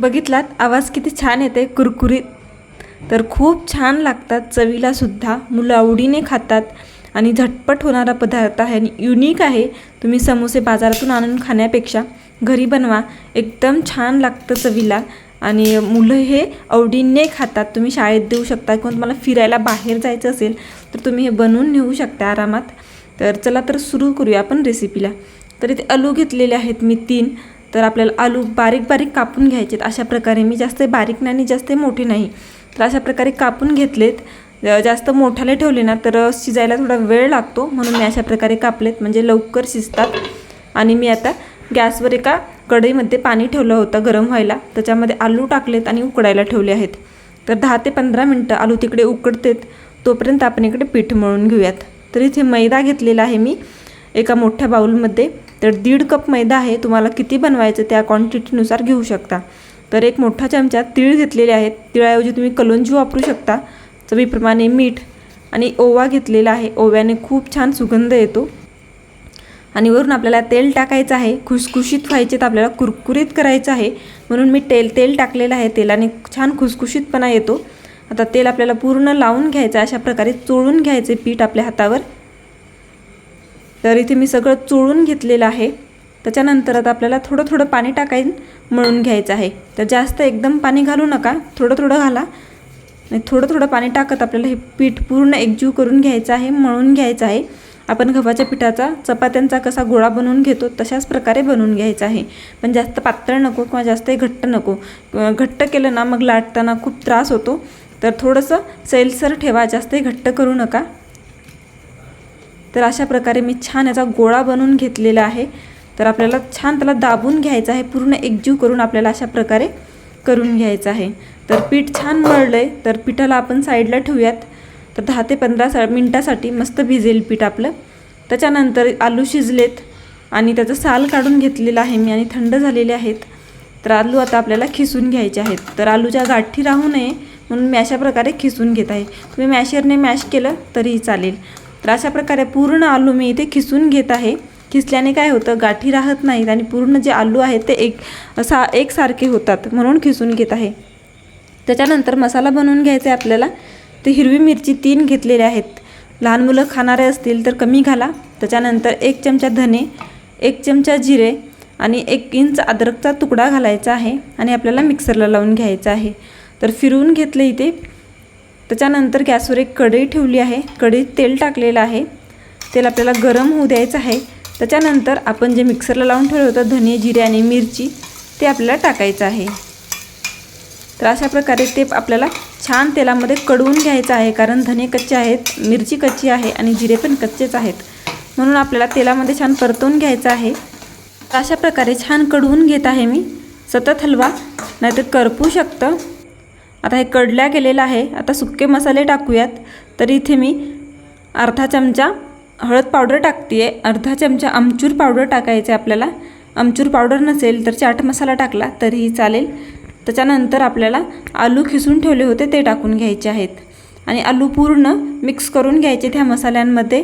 बघितलात? आवाज किती छान येते कुरकुरीत. तर खूप छान लागतात चवीला सुद्धा. मुलं आवडीने खातात आणि झटपट होणारा पदार्थ आहे आणि युनिक आहे. तुम्ही समोसे बाजारातून आणून खाण्यापेक्षा घरी बनवा. एकदम छान लागतं चवीला आणि मुलं हे आवडीने खातात. तुम्ही शाळेत देऊ शकता किंवा तुम्हाला फिरायला बाहेर जायचं असेल तर तुम्ही हे बनवून नेऊ शकता आरामात. तर चला तर सुरू करूया आपण रेसिपीला तर इथे आलू घेतलेले आहेत मी तीन. तर आपल्याला आलू बारीक बारीक कापून घ्यायचे आहेत अशा प्रकारे मी जास्त बारीक नाही जास्त मोठे नाही. तर अशा प्रकारे कापून घेतलेत. जास्त मोठ्याला ठेवले ना तर शिजायला थोडा वेळ लागतो. म्हणून मी अशा प्रकारे कापलेत. म्हणजे लवकर शिजतात. आणि मी आता गॅसवर एका कढईमध्ये पाणी ठेवलं होतं गरम व्हायला. त्याच्यामध्ये आलू टाकलेत आणि उकडायला ठेवले आहेत. तर दहा ते पंधरा मिनटं आलू तिकडे उकडतेत. तोपर्यंत आपण इकडे पीठ मळून घेऊयात. तर इथे मैदा घेतलेला आहे मी एका मोठ्या बाऊलमध्ये. तर दीड कप मैदा आहे तुम्हाला किती बनवायचं त्या क्वांटिटीनुसार घेऊ शकता. तर एक मोठा चमचा तीळ घेतलेले आहेत. तिळाऐवजी तुम्ही कलोंजी वापरू शकता. चवीप्रमाणे मीठ आणि ओवा घेतलेला आहे. ओव्याने खूप छान सुगंध येतो. आणि वरून आपल्याला तेल टाकायचं आहे. खुसखुशीत व्हायचे तर आपल्याला कुरकुरीत करायचं आहे. म्हणून मी तेल तेल टाकलेलं आहे. तेलाने छान खुसखुशीतपणा येतो. आता तेल आपल्याला पूर्ण लावून घ्यायचं अशा प्रकारे चोळून घ्यायचे पीठ आपल्या हातावर. तर इथे मी सगळं चोळून घेतलेलं आहे. त्याच्यानंतर आता आपल्याला थोडं थोडं पाणी टाकायन मळून घ्यायचं आहे. तर जास्त एकदम पाणी घालू नका थोडं थोडं घाला. आणि थोडं थोडं पाणी टाकत आपल्याला हे पीठ पूर्ण एकजीव करून घ्यायचं आहे मळून घ्यायचं आहे. आपण गव्हाच्या पिठाचा चपात्यांचा कसा गोळा बनवून घेतो तशाच प्रकारे बनवून घ्यायचा आहे. पण जास्त पातळ नको किंवा जास्त घट्ट नको. घट्ट केलं ना मग लाटताना खूप त्रास होतो. तर थोडंसं सैलसर ठेवा जास्तही घट्ट करू नका. तर अशा प्रकारे मी छान याचा गोळा बनवून घेतलेला आहे. तर आपल्याला छान त्याला दाबून घ्यायचं आहे. पूर्ण एकजीव करून आपल्याला अशा प्रकारे करून घ्यायचं आहे. तर पीठ छान मळलं आहे तर पिठाला आपण साईडला ठेवूयात. तर दहा ते पंधरा सा मिनटासाठी मस्त भिजेल पीठ आपलं. त्याच्यानंतर आलू शिजलेत आणि त्याचं साल काढून घेतलेलं आहे मी आणि थंड झालेले आहेत. तर आलू आता आपल्याला खिसून घ्यायचे आहेत. तर आलूच्या गाठी राहू नये म्हणून मी अशा प्रकारे खिसून घेत आहे. तुम्ही मॅशरने मॅश केलं तरीही चालेल. तर अशा प्रकारे पूर्ण आलू मी इथे खिसून घेत आहे. खिसल्याने काय होतं गाठी राहत नाहीत आणि पूर्ण जे आलू आहेत ते एक सा एकसारखे होतात म्हणून खिसून घेत आहे. त्याच्यानंतर मसाला बनवून घ्यायचा आहे आपल्याला. ते हिरवी मिरची तीन घेतलेल्या आहेत. लहान मुलं खाणारे असतील तर कमी घाला. त्याच्यानंतर एक चमचा धने एक चमचा जिरे आणि एक इंच अद्रकचा तुकडा घालायचा आहे आणि आपल्याला मिक्सरला लावून घ्यायचा आहे. तर फिरवून घेतलं इथे. त्याच्यानंतर गॅसवर एक कढई ठेवली आहे. कढईत तेल टाकलेलं आहे. तेल आपल्याला गरम होऊ द्यायचं आहे. त्याच्यानंतर आपण जे मिक्सरला लावून ठेवलं होतं धने जिरे आणि मिरची ते आपल्याला टाकायचं आहे. तर अशा प्रकारे ते आपल्याला छान तेलामध्ये कडवून घ्यायचं आहे कारण धने कच्चे आहेत मिरची कच्ची आहे आणि जिरे पण कच्चेच आहेत. म्हणून आपल्याला तेलामध्ये छान परतवून घ्यायचं आहे. तर अशा प्रकारे छान कडवून घेत आहे मी. सतत हलवा नाहीतर करपू शकतं. आता हे कडल्या केलेलं आहे. आता सुके मसाले टाकूयात. तर इथे मी अर्धा चमचा हळद पावडर टाकते आहे अर्धा चमचा आमचूर पावडर टाकायचे आपल्याला. आमचूर पावडर नसेल तर चाट मसाला टाकला तरीही चालेल. त्याच्यानंतर आपल्याला आलू खिसून ठेवले होते ते टाकून घ्यायचे आहेत. आणि आलू पूर्ण मिक्स करून घ्यायचे त्या मसाल्यांमध्ये.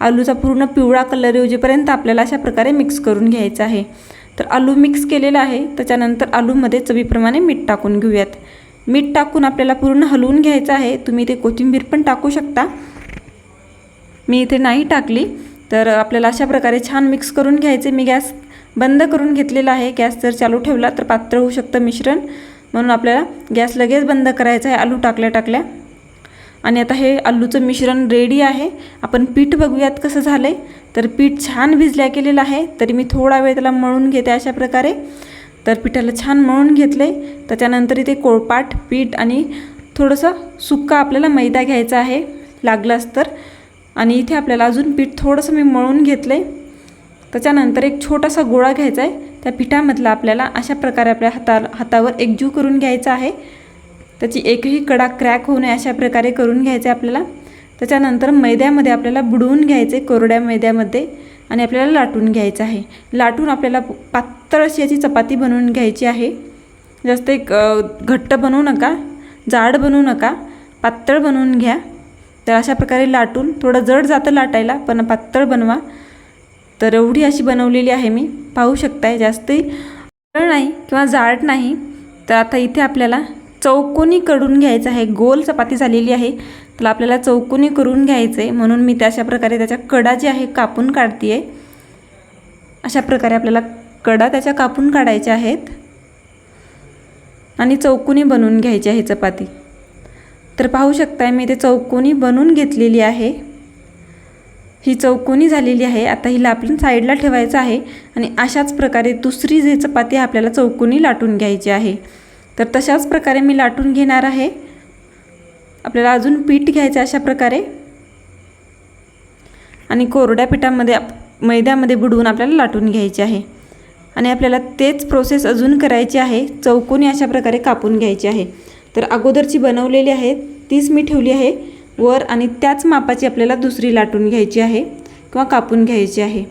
आलूचा पूर्ण पिवळा कलर येऊजेपर्यंत आपल्याला अशा प्रकारे मिक्स करून घ्यायचा आहे. तर आलू मिक्स केलेला आहे. त्याच्यानंतर आलूमध्ये चवीप्रमाणे मीठ टाकून घेऊयात. मीठ टाकून आपल्याला पूर्ण हलवून घ्यायचं आहे. तुम्ही इथे कोथिंबीर पण टाकू शकता. मी इथे नाही टाकली. तर आपल्याला अशा प्रकारे छान मिक्स करून घ्यायचे. मी गॅस बंद करून घेतलेला आहे. गॅस जर चालू ठेवला तर पात्र होऊ शकतं मिश्रण. म्हणून आपल्याला गॅस लगेच बंद करायचा आहे. आलू टाकल्या टाकल्या. आणि आता हे आलूचं मिश्रण रेडी आहे. आपण पीठ बघूयात कसं झालं आहे तर पीठ छान भिजल्या केलेलं आहे. तरी मी थोडा वेळ त्याला मळून घेते अशा प्रकारे. तर पिठाला छान मळून घेतलं आहे त्याच्यानंतर इथे कोळपाट पीठ आणि थोडंसं सुक्का आपल्याला मैदा घ्यायचा आहे. लागलाच तर. आणि इथे आपल्याला अजून पीठ थोडंसं मी मळून घेतलं आहे त्याच्यानंतर एक छोटासा गोळा घ्यायचा आहे त्या पिठामधला आपल्याला अशा प्रकारे आपल्या हाता हातावर एकजीव करून घ्यायचा आहे. त्याची एकही कडा क्रॅक होऊ नये अशा प्रकारे करून घ्यायचं आहे आपल्याला. त्याच्यानंतर मैद्यामध्ये आपल्याला बुडवून घ्यायचे कोरड्या मैद्यामध्ये. आणि आपल्याला लाटून घ्यायचं आहे. लाटून आपल्याला पातळ अशी याची चपाती बनवून घ्यायची आहे. जास्त एक घट्ट बनवू नका जाड बनवू नका पातळ बनवून घ्या. तर अशा प्रकारे लाटून थोडं जड जातं लाटायला पण पातळ बनवा. तर एवढी अशी बनवलेली आहे मी. पाहू शकताय जास्तही नाही किंवा जाड नाही. तर आता इथे आपल्याला चौकोनी करून घ्यायचं आहे. गोल चपाती झालेली आहे. तर आपल्याला चौकोनी करून घ्यायचं आहे म्हणून मी त्या अशा प्रकारे त्याच्या कडा जी आहे कापून काढते आहे अशा प्रकारे आपल्याला कडा त्याच्या कापून काढायच्या आहेत. आणि चौकोनी बनवून घ्यायची आहे चपाती. तर पाहू शकताय मी ते चौकोनी बनवून घेतलेली आहे. ही चौकोनी झालेली आहे. आता हिला आपण साईडला ठेवायचं आहे. आणि अशाच प्रकारे दुसरी जी चपाती आहे आपल्याला चौकोनी लाटून घ्यायची आहे. तर तशाच प्रकारे मी लाटून घेणार आहे. आपल्याला अजून पीठ घ्यायचं अशा प्रकारे. आणि कोरड्या पिठामध्ये आप मैद्यामध्ये बुडवून आपल्याला लाटून घ्यायचे आहे. आणि आपल्याला तेच प्रोसेस अजून करायची आहे. चौकोनी अशा प्रकारे कापून घ्यायची आहे. तर अगोदरची बनवलेली आहे तीच मी ठेवली आहे. वर आणि त्याच मापाची आपल्याला दुसरी लाटून घ्यायची आहे किंवा कापून घ्यायची आहे.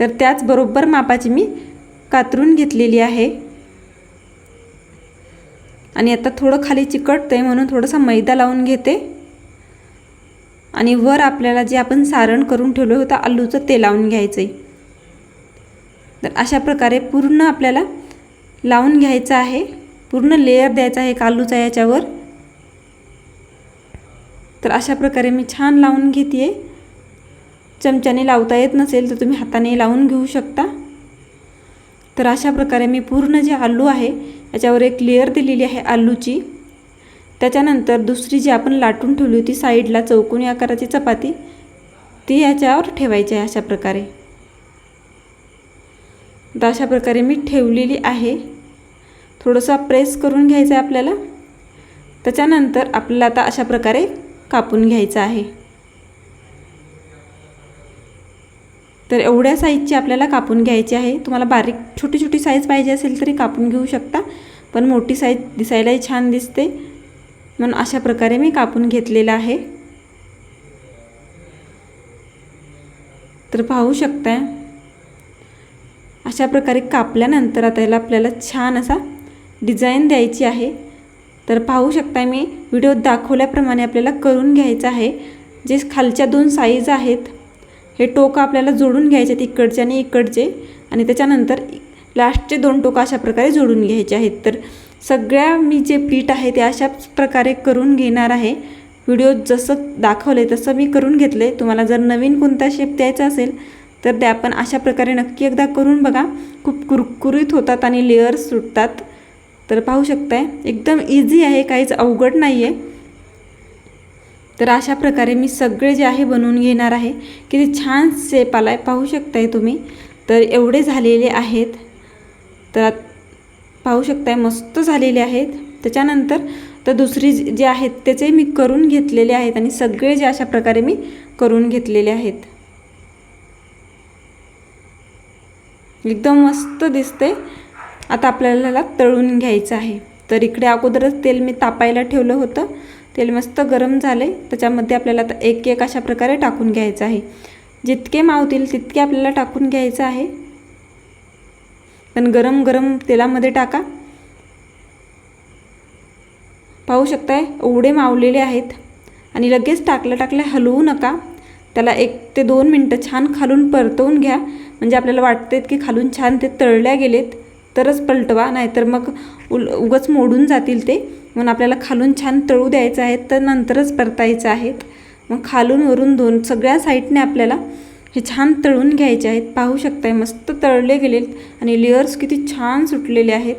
तर त्याचबरोबर मापाची मी कातरून घेतलेली आहे. आणि आता थोडं खाली चिकटतं आहे म्हणून थोडासा मैदा लावून घेते. आणि वर आपल्याला जे आपण सारण करून ठेवलं होतं आलूचं ते लावून घ्यायचं आहे तर अशा प्रकारे पूर्ण आपल्याला लावून घ्यायचं आहे. पूर्ण लेअर द्यायचा आहे आलूचा याच्यावर. तर अशा प्रकारे मी छान लावून घेते आहे चमच्याने लावता येत नसेल तर तुम्ही हाताने लावून घेऊ शकता. तर अशा प्रकारे मी पूर्ण जे आलू आहे याच्यावर एक लेअर दिलेली आहे आलूची. त्याच्यानंतर दुसरी जी आपण लाटून ठेवली होती साईडला चौकोनी आकाराची चपाती ती याच्यावर ठेवायची आहे अशा प्रकारे. तर अशा प्रकारे मी ठेवलेली आहे. थोडंसं प्रेस करून घ्यायचं आहे आपल्याला. त्याच्यानंतर आपल्याला आता अशा प्रकारे कापून घ्यायचं आहे. तर एवढ्या साईजची आपल्याला कापून घ्यायची आहे. तुम्हाला बारीक छोटी छोटी साईज पाहिजे असेल तरी कापून घेऊ शकता. पण मोठी साईज दिसायलाही छान दिसते. म्हणून अशा प्रकारे मी कापून घेतलेलं आहे. तर पाहू शकताय. अशा प्रकारे कापल्यानंतर आता याला आपल्याला छान असा डिझाईन द्यायची आहे. तर पाहू शकताय मी व्हिडिओ दाखवल्याप्रमाणे आपल्याला करून घ्यायचं आहे. जे खालच्या दोन साईज आहेत हे टोकं आपल्याला जोडून घ्यायचे आहेत इकडचे आणि इकडचे. आणि त्याच्यानंतर लास्टचे दोन टोकं अशा प्रकारे जोडून घ्यायचे आहेत. तर सगळ्या मी जे पीठ आहे ते अशाच प्रकारे करून घेणार आहे. व्हिडिओ जसं दाखवलं आहे तसं मी करून घेतलं आहे तुम्हाला जर नवीन कोणता शेप द्यायचा असेल तर ते आपण अशा प्रकारे नक्की एकदा करून बघा. खूप कुरकुरीत होतात आणि लेअर्स सुटतात. तर पाहू शकताय एकदम इझी आहे काहीच अवघड नाही आहे तर अशा प्रकारे मी सगळे जे आहे बनवून घेणार आहे. किती छान शेप आला आहे पाहू शकताय तुम्ही. तर एवढे झालेले आहेत. तर पाहू शकताय मस्त झालेले आहेत. त्याच्यानंतर तर दुसरी जे आहेत त्याचे मी करून घेतलेले आहेत आणि सगळे जे अशा प्रकारे मी करून घेतलेले आहेत. एकदम मस्त दिसते आता आपल्याला तळून घ्यायचं आहे. तर इकडे अगोदरच तेल मी तापायला ठेवलं होतं. तेल मस्त गरम झाले त्याच्यामध्ये आपल्याला आता एक एक अशा प्रकारे टाकून घ्यायचं आहे. जितके मावतील तितके आपल्याला टाकून घ्यायचं आहे. पण गरम गरम तेलामध्ये टाका. पाहू शकताय एवढे मावलेले आहेत. आणि लगेच टाकलं टाकलं हलवू नका. त्याला एक ते दोन मिनटं छान खालून परतवून घ्या. म्हणजे आपल्याला वाटतेत की खालून छान ते तळल्या गेलेत. तरच पलटवा नाहीतर मग उल उगच मोडून जातील ते. म्हणून आपल्याला खालून छान तळू द्यायचं आहे तर नंतरच परतायचं आहेत मग खालून वरून दोन सगळ्या साईडने आपल्याला हे छान तळून घ्यायचे आहेत. पाहू शकताय मस्त तळले गेलेत आणि लेअर्स किती छान सुटलेले आहेत.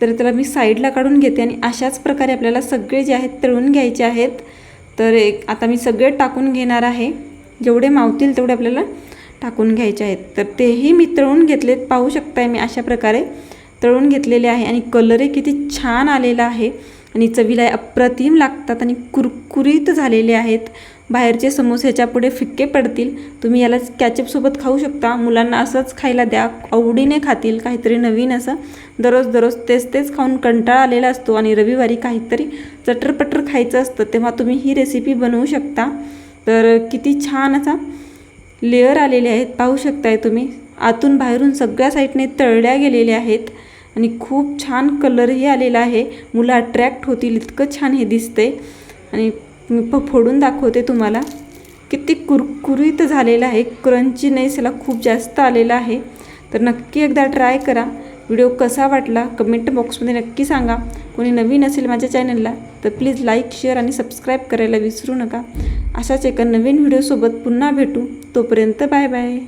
तर त्याला मी साईडला काढून घेते आणि अशाच प्रकारे आपल्याला सगळे जे आहेत तळून घ्यायचे आहेत. तर एक आता मी सगळे टाकून घेणार आहे. जेवढे मावतील तेवढे आपल्याला टाकून घ्यायचे आहेत. तर तेही मी तळून घेतलेत. पाहू शकताय मी अशा प्रकारे. तळून घेतलेले आहे आणि कलरही किती छान आलेला आहे. आणि चवीला अप्रतिम लागतात आणि कुरकुरीत झालेले आहेत. बाहेरचे समोसे पुढे फिक्के पडतील. तुम्ही याला कॅचअपसोबत खाऊ शकता. मुलांना असंच खायला द्या. आवडीने खातील. काहीतरी नवीन असं. दररोज दररोज तेच तेच खाऊन कंटाळा आलेला असतो. आणि रविवारी काहीतरी चटरपटर खायचं असतं तेव्हा तुम्ही ही रेसिपी बनवू शकता. तर किती छान असा लेअर आलेले आहेत. पाहू शकताय तुम्ही. आतून बाहेरून सगळ्या साईडने तळल्या गेलेल्या आहेत. आणि खूप छान कलरही आलेला आहे. मुलं अट्रॅक्ट होतील इतकं छान हे दिसते आणि मी प फोडून दाखवते तुम्हाला. किती कुरकुरीत झालेलं आहे. क्रंचीनेस याला खूप जास्त आलेला आहे. तर नक्की एकदा ट्राय करा. व्हिडिओ कसा वाटला? कमेंट बॉक्समध्ये नक्की सांगा. कोणी नवीन असेल माझ्या चॅनलला तर प्लीज लाईक शेअर आणि सबस्क्राईब करायला विसरू नका. अशाच एका नवीन व्हिडिओसोबत पुन्हा भेटू. तोपर्यंत बाय बाय